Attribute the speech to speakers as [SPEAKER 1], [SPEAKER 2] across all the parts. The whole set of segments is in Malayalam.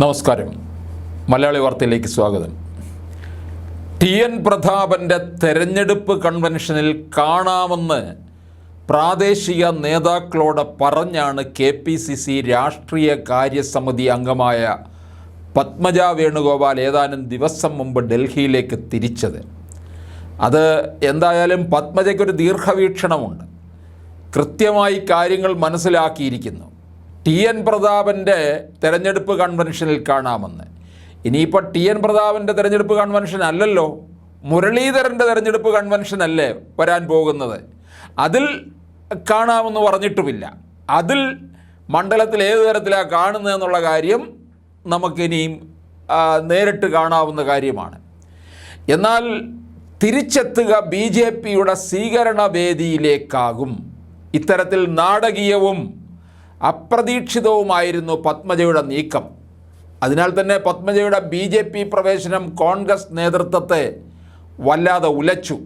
[SPEAKER 1] നമസ്കാരം. മലയാളി വാർത്തയിലേക്ക് സ്വാഗതം. ടി എൻ പ്രതാപന്റെ തെരഞ്ഞെടുപ്പ് കൺവെൻഷനിൽ കാണാമെന്ന് പ്രാദേശിക നേതാക്കളോട് പറഞ്ഞാണ് കെ പി സി സി രാഷ്ട്രീയ കാര്യസമിതി അംഗമായ പത്മജ വേണുഗോപാൽ ഏതാനും ദിവസം മുമ്പ് ഡൽഹിയിലേക്ക് തിരിച്ചത്. അത് എന്തായാലും പത്മജയ്ക്കൊരു ദീർഘവീക്ഷണമുണ്ട്. കൃത്യമായി കാര്യങ്ങൾ മനസ്സിലാക്കിയിരിക്കുന്നു. ടി എൻ പ്രതാപന്റെ തെരഞ്ഞെടുപ്പ് കൺവെൻഷനിൽ കാണാമെന്ന്. ഇനിയിപ്പോൾ ടി എൻ പ്രതാപന്റെ തെരഞ്ഞെടുപ്പ് കൺവെൻഷൻ അല്ലല്ലോ. മുരളീധരന്റെ തെരഞ്ഞെടുപ്പ് കൺവെൻഷൻ അല്ലേ വരാൻ പോകുന്നത്. അതിൽ കാണാമെന്ന് പറഞ്ഞിട്ടുമില്ല. അതിൽ മണ്ഡലത്തിൽ ഏത് തരത്തിലാണ് കാണുന്നത് എന്നുള്ള കാര്യം നമുക്കിനിയും നേരിട്ട് കാണാവുന്ന കാര്യമാണ്. എന്നാൽ തിരിച്ചെത്തുക ബി ജെ പിയുടെ സ്വീകരണ വേദിയിലേക്കാകും ഇത്തരത്തിൽ നാടകീയവും അപ്രതീക്ഷിതവുമായിരുന്നു പത്മജയുടെ നീക്കം. അതിനാൽ തന്നെ പത്മജയുടെ ബി ജെ പി പ്രവേശനം കോൺഗ്രസ് നേതൃത്വത്തെ വല്ലാതെ ഉലച്ചു.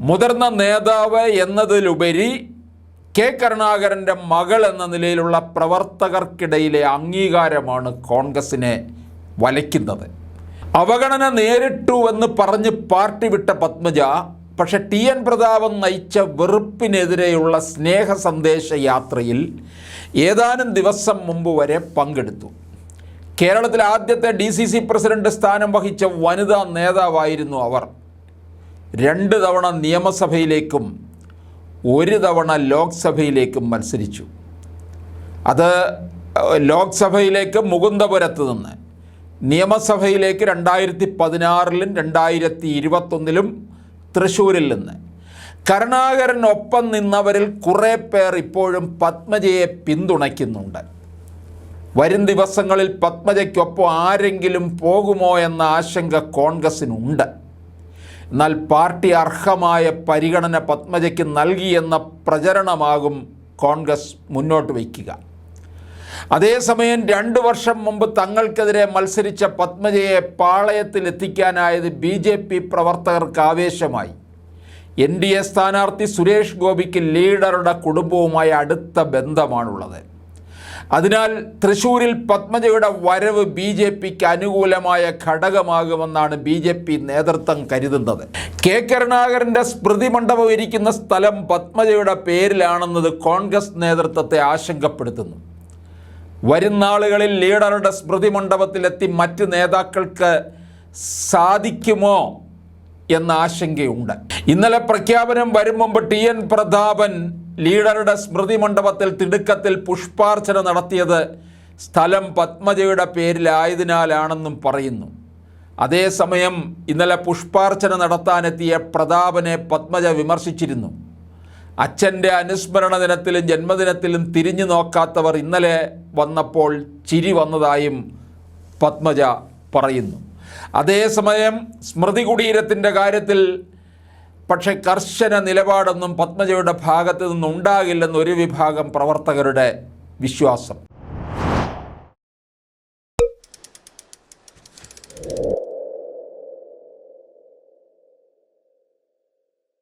[SPEAKER 1] മുതിർന്ന നേതാവ് എന്നതിലുപരി കെ കരുണാകരന്റെ മകൾ എന്ന നിലയിലുള്ള പ്രവർത്തകർക്കിടയിലെ അംഗീകാരമാണ് കോൺഗ്രസിനെ വലയ്ക്കുന്നത്. അവഗണന നേരിട്ടു എന്ന് പറഞ്ഞ് പാർട്ടി വിട്ട പത്മജ പക്ഷെ ടി എൻ പ്രതാപൻ നയിച്ച വെറുപ്പിനെതിരെയുള്ള സ്നേഹ സന്ദേശ യാത്രയിൽ ഏതാനും ദിവസം മുമ്പ് വരെ പങ്കെടുത്തു. കേരളത്തിലെ ആദ്യത്തെ ഡി സി സി പ്രസിഡന്റ് സ്ഥാനം വഹിച്ച വനിതാ നേതാവായിരുന്നു അവർ. രണ്ട് തവണ നിയമസഭയിലേക്കും ഒരു തവണ ലോക്സഭയിലേക്കും മത്സരിച്ചു. അത് ലോക്സഭയിലേക്ക് മുകുന്ദപുരത്ത് നിന്ന് നിയമസഭയിലേക്ക് രണ്ടായിരത്തി പതിനാറിലും രണ്ടായിരത്തി ഇരുപത്തൊന്നിലും തൃശ്ശൂരിൽ നിന്ന്. കരുണാകരനൊപ്പം നിന്നവരിൽ കുറേ പേർ ഇപ്പോഴും പത്മജയെ പിന്തുണയ്ക്കുന്നുണ്ട്. വരും ദിവസങ്ങളിൽ പത്മജയ്ക്കൊപ്പം ആരെങ്കിലും പോകുമോ എന്ന ആശങ്ക കോൺഗ്രസിനുണ്ട്. എന്നാൽ പാർട്ടി അർഹമായ പരിഗണന പത്മജയ്ക്ക് നൽകിയെന്ന പ്രചരണമാകും കോൺഗ്രസ് മുന്നോട്ട് വയ്ക്കുക. അതേസമയം രണ്ട് വർഷം മുമ്പ് തങ്ങൾക്കെതിരെ മത്സരിച്ച പത്മജയെ പാളയത്തിലെത്തിക്കാനായത് ബി ജെ പി പ്രവർത്തകർക്ക് ആവേശമായി. എൻ ഡി എ സ്ഥാനാർത്ഥി സുരേഷ് ഗോപിക്ക് ലീഡറുടെ കുടുംബവുമായി അടുത്ത ബന്ധമാണുള്ളത്. അതിനാൽ തൃശൂരിൽ പത്മജയുടെ വരവ് ബി ജെ പിക്ക് അനുകൂലമായ ഘടകമാകുമെന്നാണ് ബി ജെ പി നേതൃത്വം കരുതുന്നത്. കെ കരുണാകരന്റെ സ്മൃതി മണ്ഡപം ഇരിക്കുന്ന സ്ഥലം പത്മജയുടെ പേരിലാണെന്നത് കോൺഗ്രസ് നേതൃത്വത്തെ ആശങ്കപ്പെടുത്തുന്നു. വരും നാളുകളിൽ ലീഡറുടെ സ്മൃതി മണ്ഡപത്തിലെത്തി മറ്റ് നേതാക്കൾക്ക് സാധിക്കുമോ എന്ന ആശങ്കയുണ്ട്. ഇന്നലെ പ്രഖ്യാപനം വരും മുമ്പ് ടി എൻ പ്രതാപൻ ലീഡറുടെ സ്മൃതി മണ്ഡപത്തിൽ തിടുക്കത്തിൽ പുഷ്പാർച്ചന നടത്തിയത് സ്ഥലം പത്മജയുടെ പേരിലായതിനാലാണെന്നും പറയുന്നു. അതേസമയം ഇന്നലെ പുഷ്പാർച്ചന നടത്താനെത്തിയ പ്രതാപനെ പത്മജ വിമർശിച്ചിരുന്നു. അച്ഛന്റെ അനുസ്മരണ ദിനത്തിലും ജന്മദിനത്തിലും തിരിഞ്ഞു നോക്കാത്തവർ ഇന്നലെ വന്നപ്പോൾ ചിരി വന്നതായും പത്മജ പറയുന്നു. അതേസമയം സ്മൃതി കുടീരത്തിന്റെ കാര്യത്തിൽ പക്ഷേ കർശന നിലപാടൊന്നും പത്മജയുടെ ഭാഗത്തു നിന്നുണ്ടാകില്ലെന്ന് ഒരു വിഭാഗം പ്രവർത്തകരുടെ വിശ്വാസം.